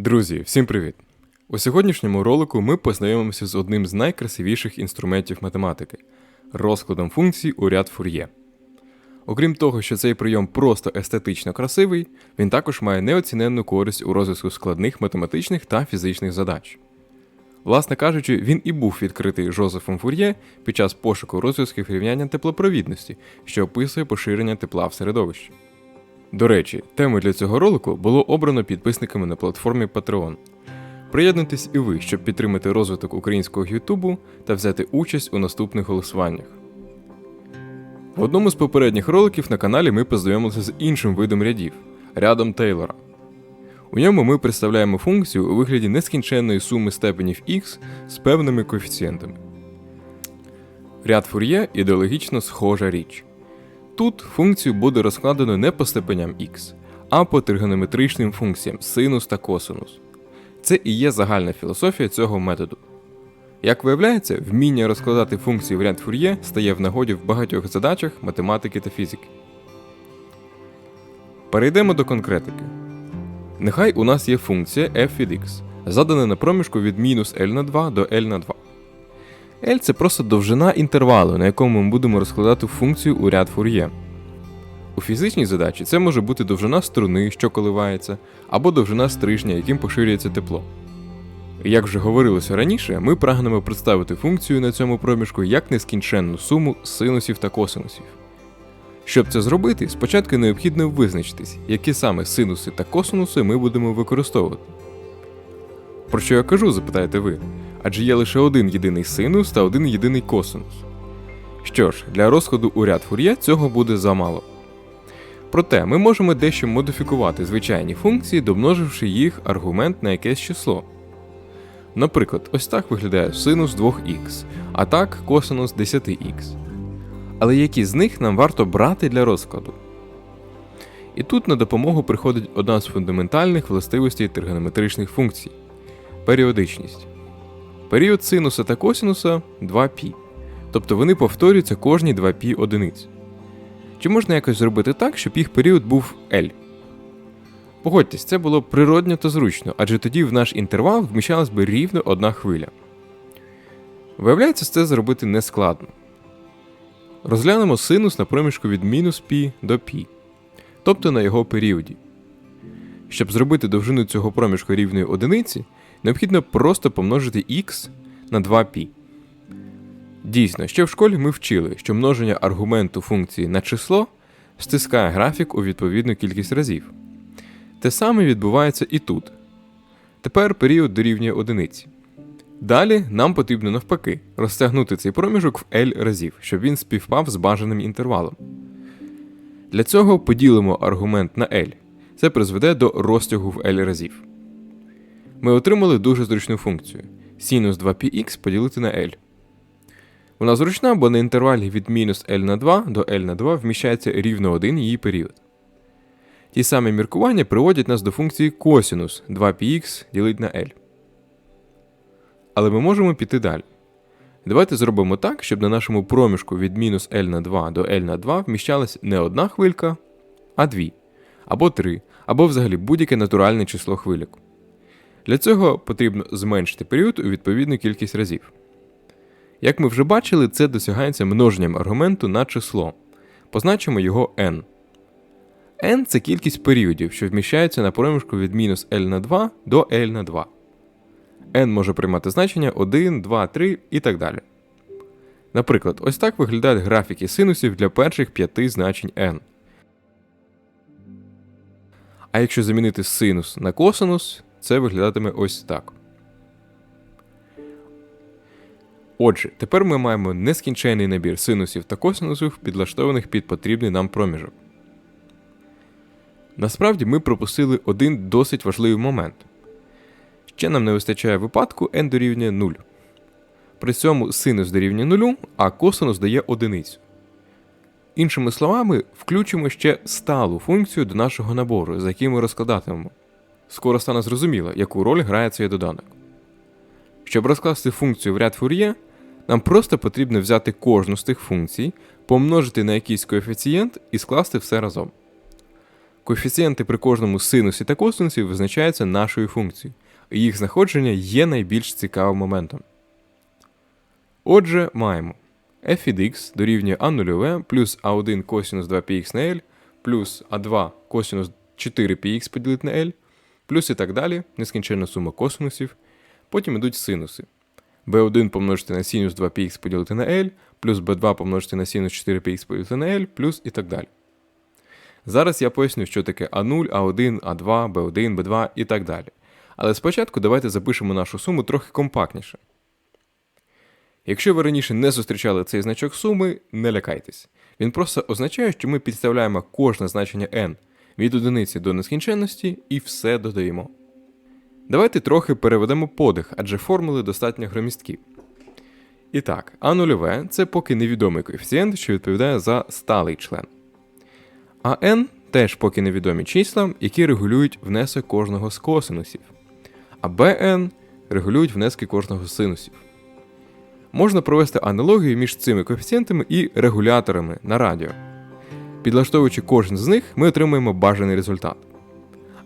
Друзі, всім привіт! У сьогоднішньому ролику ми познайомимося з одним з найкрасивіших інструментів математики розкладом функцій у ряд фур'є. Окрім того, що цей прийом просто естетично красивий, він також має неоціненну користь у розвитку складних математичних та фізичних задач. Власне кажучи, він і був відкритий Жозефом Фур'є під час пошуку розв'язків рівняння теплопровідності, що описує поширення тепла в середовищі. До речі, тему для цього ролику було обрано підписниками на платформі Patreon. Приєднуйтесь і ви, щоб підтримати розвиток українського Ютубу та взяти участь у наступних голосуваннях. В одному з попередніх роликів на каналі ми познайомилися з іншим видом рядів рядом Тейлора. У ньому ми представляємо функцію у вигляді нескінченної суми степенів x з певними коефіцієнтами. Ряд фур'є ідеологічно схожа річ. Тут функцію буде розкладено не по степеням x, а по тригонометричним функціям синус та косинус. Це і є загальна філософія цього методу. Як виявляється, вміння розкладати функції в ряд фур'є стає в нагоді в багатьох задачах математики та фізики. Перейдемо до конкретики. Нехай у нас є функція f від x, задана на проміжку від мінус L на 2 до L на 2. L це просто довжина інтервалу, на якому ми будемо розкладати функцію у ряд фур'є. У фізичній задачі це може бути довжина струни, що коливається, або довжина стрижня, яким поширюється тепло. Як вже говорилося раніше, ми прагнемо представити функцію на цьому проміжку як нескінченну суму синусів та косинусів. Щоб це зробити, спочатку необхідно визначитись, які саме синуси та косинуси ми будемо використовувати. Про що я кажу, запитаєте ви? Адже є лише один єдиний синус та один єдиний косинус. Що ж, для розкладу у ряд фур'є цього буде замало. Проте ми можемо дещо модифікувати звичайні функції, домноживши їх аргумент на якесь число. Наприклад, ось так виглядає синус 2х, а так косинус 10х. Але які з них нам варто брати для розкладу? І тут на допомогу приходить одна з фундаментальних властивостей тригонометричних функцій періодичність. Період синуса та косинуса 2π, тобто вони повторюються кожні 2π одиниць. Чи можна якось зробити так, щоб їх період був L? Погодьтесь, це було б природньо та зручно, адже тоді в наш інтервал вміщалась би рівно одна хвиля. Виявляється, це зробити нескладно. Розглянемо синус на проміжку від мінус π до π, тобто на його періоді. Щоб зробити довжину цього проміжку рівною одиниці, необхідно просто помножити х на 2π. Дійсно, ще в школі ми вчили, що множення аргументу функції на число стискає графік у відповідну кількість разів. Те саме відбувається і тут. Тепер період дорівнює одиниці. Далі нам потрібно навпаки розтягнути цей проміжок в L разів, щоб він співпав з бажаним інтервалом. Для цього поділимо аргумент на L. Це призведе до розтягу в L разів. Ми отримали дуже зручну функцію синус 2πx поділити на L. Вона зручна, бо на інтервалі від мінус L на 2 до L на 2 вміщається рівно один її період. Ті самі міркування приводять нас до функції косінус 2πx ділить на L. Але ми можемо піти далі. Давайте зробимо так, щоб на нашому проміжку від мінус L на 2 до L на 2 вміщалась не одна хвилька, а дві, або три, або взагалі будь-яке натуральне число хвиляк. Для цього потрібно зменшити період у відповідну кількість разів. Як ми вже бачили, це досягається множенням аргументу на число. Позначимо його n. n це кількість періодів, що вміщаються на проміжку від мінус L на 2 до L на 2. n може приймати значення 1, 2, 3 і так далі. Наприклад, ось так виглядають графіки синусів для перших п'яти значень n. А якщо замінити синус на косинус, це виглядатиме ось так. Отже, тепер ми маємо нескінченний набір синусів та косинусів, підлаштованих під потрібний нам проміжок. Насправді ми пропустили один досить важливий момент. Ще нам не вистачає випадку n дорівнює 0. При цьому синус дорівнює 0, а косинус дає одиницю. Іншими словами, включимо ще сталу функцію до нашого набору, за який ми розкладатимемо. Скоро стане зрозуміло, яку роль грає цей доданок. Щоб розкласти функцію в ряд фур'є, нам просто потрібно взяти кожну з тих функцій, помножити на якийсь коефіцієнт і скласти все разом. Коефіцієнти при кожному синусі та косинусі визначаються нашою функцією, і їх знаходження є найбільш цікавим моментом. Отже, маємо f від x дорівнює a0 плюс a1 косинус 2πx на L плюс a2 косинус 4πx поділити на L, плюс і так далі, нескінченна сума косинусів. Потім йдуть синуси. b1 помножити на синус 2πx поділити на L, плюс b2 помножити на синус 4πx поділити на L, плюс і так далі. Зараз я поясню, що таке А0, А1, А2, Б1, Б2 і так далі. Але спочатку давайте запишемо нашу суму трохи компактніше. Якщо ви раніше не зустрічали цей значок суми, не лякайтесь. Він просто означає, що ми підставляємо кожне значення n від одиниці до нескінченності і все додаємо. Давайте трохи переведемо подих, адже формули достатньо громісткі. І так, а нульове це поки невідомий коефіцієнт, що відповідає за сталий член. А n теж поки невідомі числа, які регулюють внесок кожного з косинусів. А bn регулюють внески кожного з синусів. Можна провести аналогію між цими коефіцієнтами і регуляторами на радіо. Підлаштовуючи кожен з них, ми отримуємо бажаний результат.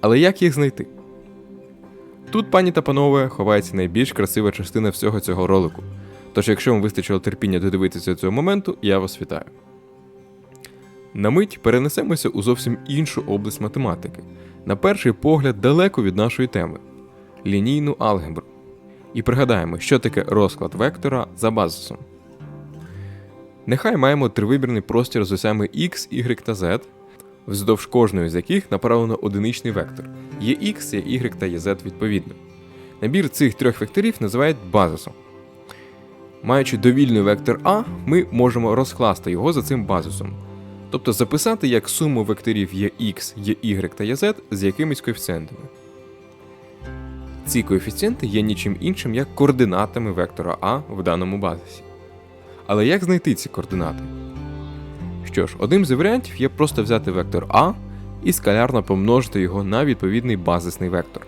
Але як їх знайти? Тут, пані та панове, ховається найбільш красива частина всього цього ролику. Тож, якщо вам вистачило терпіння додивитися цього моменту, я вас вітаю. На мить перенесемося у зовсім іншу область математики, на перший погляд далеко від нашої теми лінійну алгебру. І пригадаємо, що таке розклад вектора за базисом. Нехай маємо тривибірний простір з осями x, y та z, вздовж кожної з яких направлено одиничний вектор. Є x, є y та є z відповідно. Набір цих трьох векторів називають базисом. Маючи довільний вектор А, ми можемо розкласти його за цим базисом. Тобто записати як суму векторів є x, є y та є z з якимись коефіцієнтами. Ці коефіцієнти є нічим іншим, як координатами вектора А в даному базисі. Але як знайти ці координати? Що ж, одним з варіантів є просто взяти вектор А і скалярно помножити його на відповідний базисний вектор.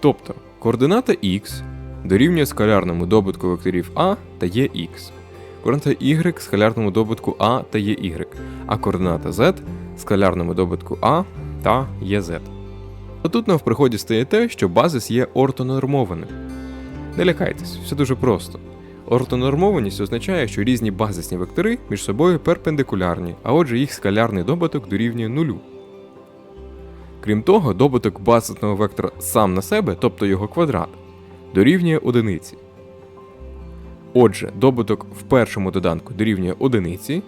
Тобто координата x дорівнює скалярному добутку векторів А та є x, координата y скалярному добутку А та є y, а координата z скалярному добутку А та є z. Отут нам в приході стає те, що базис є ортонормованим. Не лякайтесь, все дуже просто. Ортонормованість означає, що різні базисні вектори між собою перпендикулярні, а отже їх скалярний добуток дорівнює нулю. Крім того, добуток базисного вектора сам на себе, тобто його квадрат, дорівнює одиниці. Отже, добуток в першому доданку дорівнює одиниці,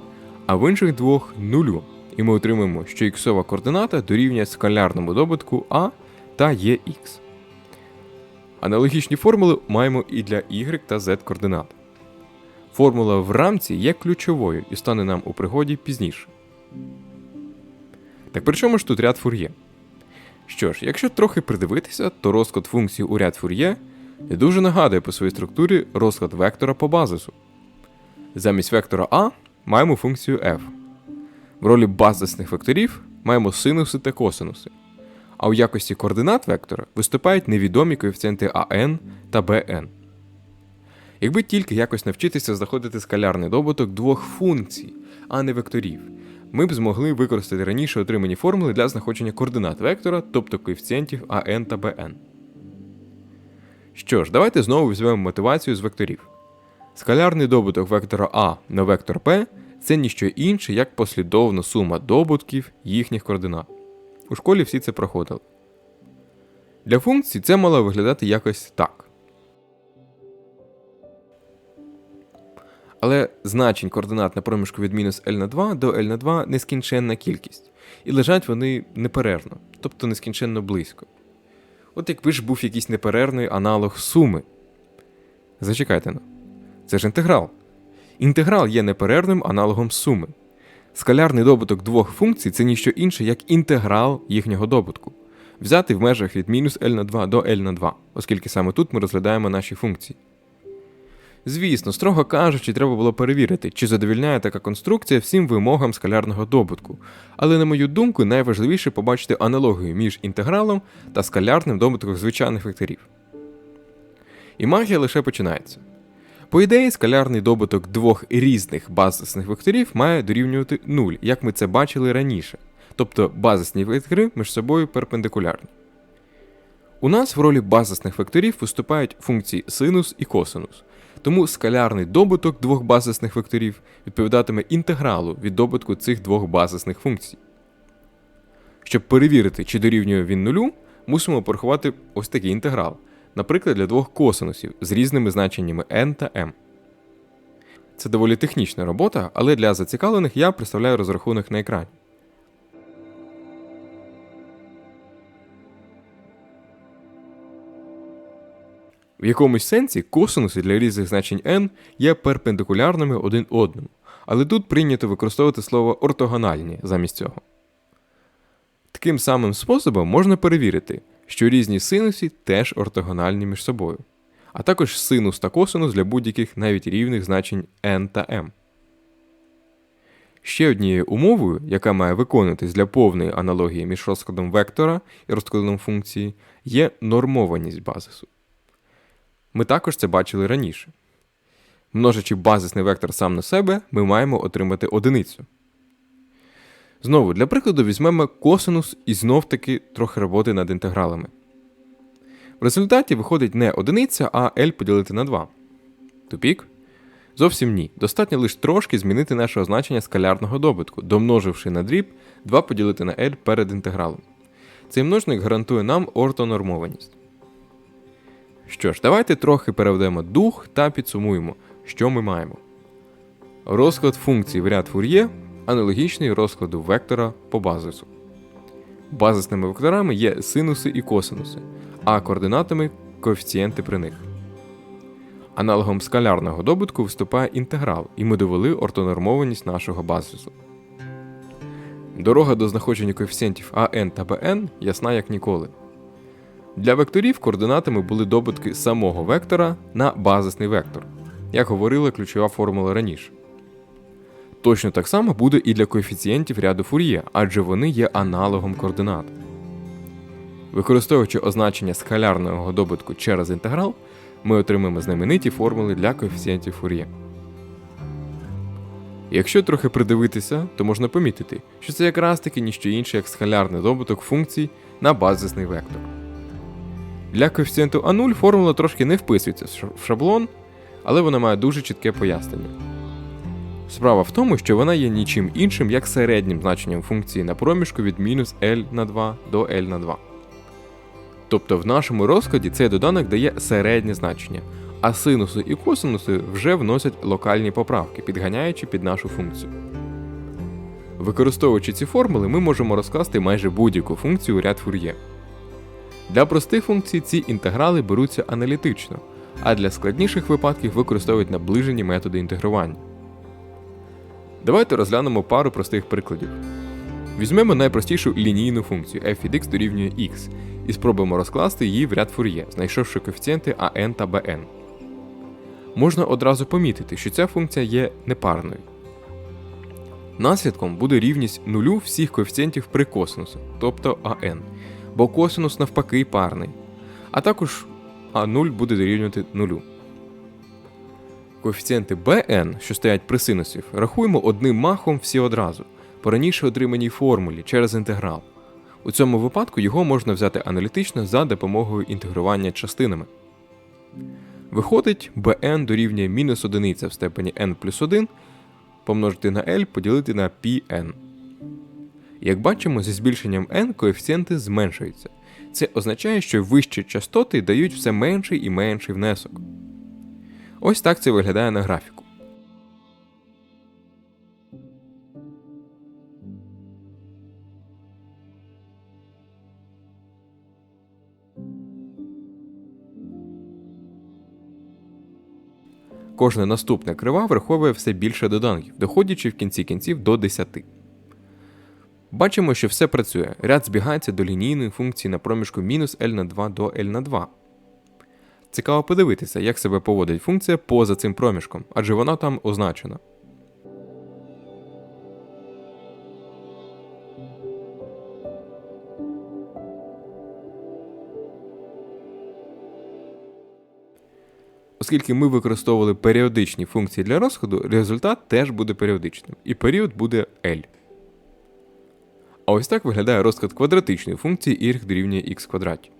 а в інших двох нулю. І ми отримаємо, що іксова координата дорівнює скалярному добутку А та є х. Аналогічні формули маємо і для y та z координат. Формула в рамці є ключовою і стане нам у пригоді пізніше. Так при чому ж тут ряд фур'є? Що ж, якщо трохи придивитися, то розклад функції у ряд фур'є дуже нагадує по своїй структурі розклад вектора по базису. Замість вектора А маємо функцію f. В ролі базисних векторів маємо синуси та косинуси. А у якості координат вектора виступають невідомі коефіцієнти АН та БН. Якби тільки якось навчитися знаходити скалярний добуток двох функцій, а не векторів, ми б змогли використати раніше отримані формули для знаходження координат вектора, тобто коефіцієнтів АН та БН. Що ж, давайте знову візьмемо мотивацію з векторів. Скалярний добуток вектора А на вектор P це ніщо інше, як послідовна сума добутків їхніх координат. У школі всі це проходили. Для функцій це мало виглядати якось так. Але значень координат на проміжку від мінус L на 2 до L на 2 нескінченна кількість, і лежать вони неперервно, тобто нескінченно близько. От якби ж був якийсь неперервний аналог суми. Зачекайте ну. Це ж інтеграл. Інтеграл є неперервним аналогом суми. Скалярний добуток двох функцій це ніщо інше, як інтеграл їхнього добутку, взятий в межах від мінус L на 2 до L на 2, оскільки саме тут ми розглядаємо наші функції. Звісно, строго кажучи, треба було перевірити, чи задовільняє така конструкція всім вимогам скалярного добутку. Але, на мою думку, найважливіше побачити аналогію між інтегралом та скалярним добутком звичайних векторів. І магія лише починається. По ідеї, скалярний добуток двох різних базисних векторів має дорівнювати 0, як ми це бачили раніше. тобто базисні вектори між собою перпендикулярні. У нас в ролі базисних векторів виступають функції синус і косинус, тому скалярний добуток двох базисних векторів відповідатиме інтегралу від добутку цих двох базисних функцій. Щоб перевірити, чи дорівнює він нулю, мусимо порахувати ось такий інтеграл, наприклад, для двох косинусів з різними значеннями n та m. Це доволі технічна робота, але для зацікавлених я представляю розрахунок на екрані. В якомусь сенсі косинуси для різних значень n є перпендикулярними один одному, але тут прийнято використовувати слово ортогональні замість цього. Таким самим способом можна перевірити, що різні синуси теж ортогональні між собою, а також синус та косинус для будь-яких навіть рівних значень n та m. Ще однією умовою, яка має виконуватись для повної аналогії між розкладом вектора і розкладом функції, є нормованість базису. Ми також це бачили раніше. Множачи базисний вектор сам на себе, ми маємо отримати одиницю. Знову, для прикладу, візьмемо косинус і знов-таки трохи роботи над інтегралами. В результаті виходить не одиниця, а L поділити на 2. Тупік? Зовсім ні. Достатньо лише трошки змінити наше означення скалярного добутку, домноживши на дріб 2 поділити на L перед інтегралом. Цей множник гарантує нам ортонормованість. Що ж, давайте трохи переведемо дух та підсумуємо, що ми маємо. Розклад функцій в ряд фур'є аналогічний розкладу вектора по базису. Базисними векторами є синуси і косинуси, а координатами коефіцієнти при них. Аналогом скалярного добутку виступає інтеграл, і ми довели ортонормованість нашого базису. Дорога до знаходження коефіцієнтів АН та БН ясна як ніколи. Для векторів координатами були добутки самого вектора на базисний вектор, як говорила ключова формула раніше. Точно так само буде і для коефіцієнтів ряду фур'є, адже вони є аналогом координат. Використовуючи означення скалярного добутку через інтеграл, ми отримаємо знамениті формули для коефіцієнтів фур'є. Якщо трохи придивитися, то можна помітити, що це якраз таки ніщо інше, як скалярний добуток функцій на базисний вектор. Для коефіцієнту А0 формула трошки не вписується в шаблон, але вона має дуже чітке пояснення. Справа в тому, що вона є нічим іншим, як середнім значенням функції на проміжку від мінус L на 2 до L на 2. Тобто в нашому розкладі цей доданок дає середнє значення, а синуси і косинуси вже вносять локальні поправки, підганяючи під нашу функцію. Використовуючи ці формули, ми можемо розкласти майже будь-яку функцію у ряд фур'є. Для простих функцій ці інтеграли беруться аналітично, а для складніших випадків використовують наближені методи інтегрування. Давайте розглянемо пару простих прикладів. Візьмемо найпростішу лінійну функцію f від x дорівнює x і спробуємо розкласти її в ряд фур'є, знайшовши коефіцієнти an та bn. Можна одразу помітити, що ця функція є непарною. Наслідком буде рівність нулю всіх коефіцієнтів при косинусу, тобто an, бо косинус навпаки парний. А також а0 буде дорівнювати нулю. Коефіцієнти bn, що стоять при синусів, рахуємо одним махом всі одразу, по раніше отриманій формулі через інтеграл. У цьому випадку його можна взяти аналітично за допомогою інтегрування частинами. Виходить, bn дорівнює мінус одиниця в степені n плюс 1 помножити на L поділити на Pn. Як бачимо, зі збільшенням n коефіцієнти зменшуються. Це означає, що вищі частоти дають все менший і менший внесок. Ось так це виглядає на графіку. Кожна наступна крива враховує все більше доданків, доходячи в кінці кінців до 10. Бачимо, що все працює. Ряд збігається до лінійної функції на проміжку мінус L на 2 до L на 2. Цікаво подивитися, як себе поводить функція поза цим проміжком, адже вона там означена. Оскільки ми використовували періодичні функції для розходу, результат теж буде періодичним, і період буде L. А ось так виглядає розклад квадратичної функції y дорівнює x квадраті.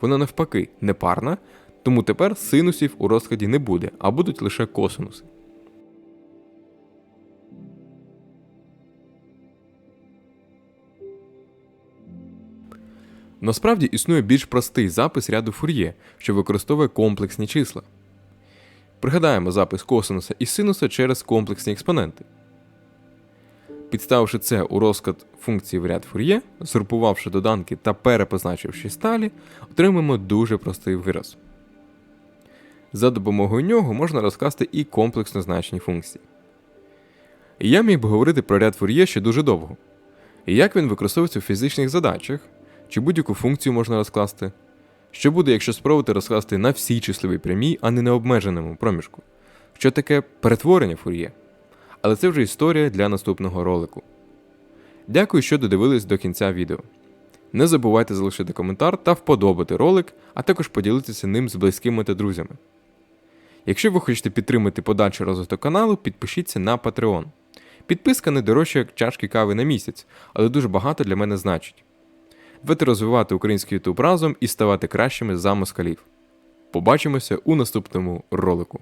Вона навпаки непарна, тому тепер синусів у розкладі не буде, а будуть лише косинуси. Насправді існує більш простий запис ряду фур'є, що використовує комплексні числа. Пригадаємо запис косинуса і синуса через комплексні експоненти. Підставивши це у розклад функції в ряд фур'є, згрупувавши доданки та перепозначивши сталі, отримаємо дуже простий вираз. За допомогою нього можна розкласти і комплексно значні функції. Я міг би говорити про ряд фур'є ще дуже довго. І як він використовується в фізичних задачах, чи будь-яку функцію можна розкласти. Що буде, якщо спробувати розкласти на всій числовій прямій, а не на обмеженому проміжку? Що таке перетворення фур'є? Але це вже історія для наступного ролику. Дякую, що додивились до кінця відео. Не забувайте залишити коментар та вподобати ролик, а також поділитися ним з близькими та друзями. Якщо ви хочете підтримати подальший розвиток каналу, підпишіться на Patreon. Підписка не дорожча як чашки кави на місяць, але дуже багато для мене значить. Давайте розвивати український YouTube разом і ставати кращими за москалів. Побачимося у наступному ролику.